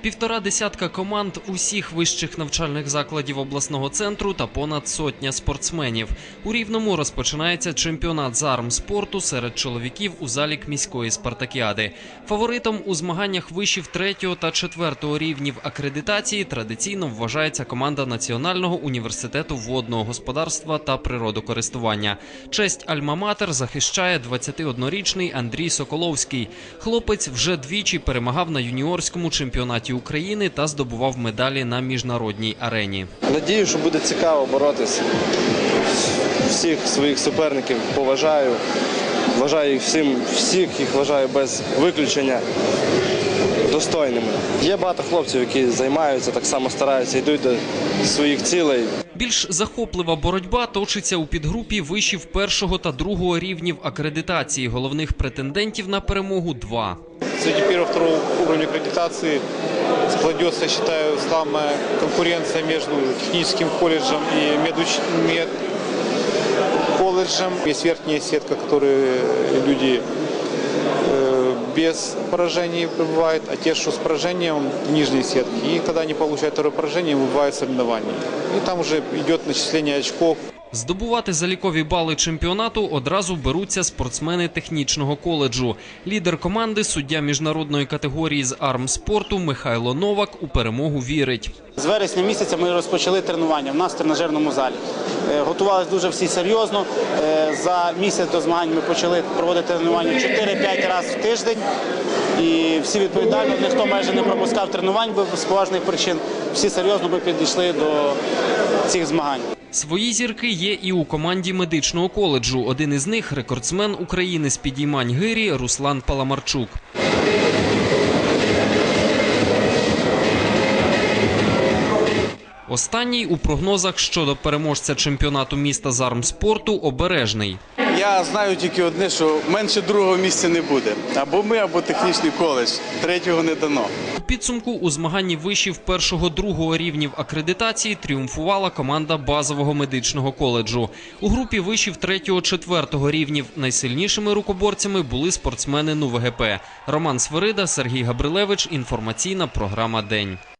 Півтора десятка команд усіх вищих навчальних закладів обласного центру та понад сотня спортсменів. У Рівному розпочинається чемпіонат з армспорту серед чоловіків у залік міської спартакіади. Фаворитом у змаганнях вишів третього та четвертого рівнів акредитації традиційно вважається команда Національного університету водного господарства та природокористування. Честь Альма-Матер захищає 21-річний Андрій Соколовський. Хлопець вже двічі перемагав на юніорському чемпіонаті України та здобував медалі на міжнародній арені. Надію, що буде цікаво боротися. Всіх своїх суперників поважаю. Вважаю їх всім, всіх їх вважаю без виключення достойними. Є багато хлопців, які займаються, так само стараються, йдуть до своїх цілей. Більш захоплива боротьба точиться у підгрупі вишів першого та другого рівнів акредитації. Головних претендентів на перемогу два. Среди первого и второго уровня аккредитации складется, я считаю, самая конкуренция между техническим колледжем и медуч... мед колледжем. Есть верхняя сетка, которые люди э, без поражений пребывают, а те, что с поражением нижней сетке. И когда они получают второе поражение, выбывают соревнования. И там уже идет начисление очков. Здобувати залікові бали чемпіонату одразу беруться спортсмени технічного коледжу. Лідер команди, суддя міжнародної категорії з армспорту Михайло Новак у перемогу вірить. З вересня місяця ми розпочали тренування в нас в тренажерному залі. Е, Готувалися дуже всі серйозно. Е, За місяць до змагань ми почали проводити тренування 4-5 разів в тиждень. І всі відповідально, ніхто майже не пропускав тренувань з поважних причин. Всі серйозно би підійшли до цих змагань. Свої зірки є і у команді медичного коледжу. Один із них рекордсмен України з підіймань гирі Руслан Паламарчук. Останній у прогнозах щодо переможця чемпіонату міста з армспорту обережний. Я знаю тільки одне, що менше другого місця не буде. Або ми, або технічний коледж. Третього не дано. У підсумку у змаганні вишів першого-другого рівнів акредитації тріумфувала команда базового медичного коледжу. У групі вишів третього-четвертого рівнів найсильнішими рукоборцями були спортсмени НУВГП. Роман Свирида, Сергій Габрилевич. Інформаційна програма День.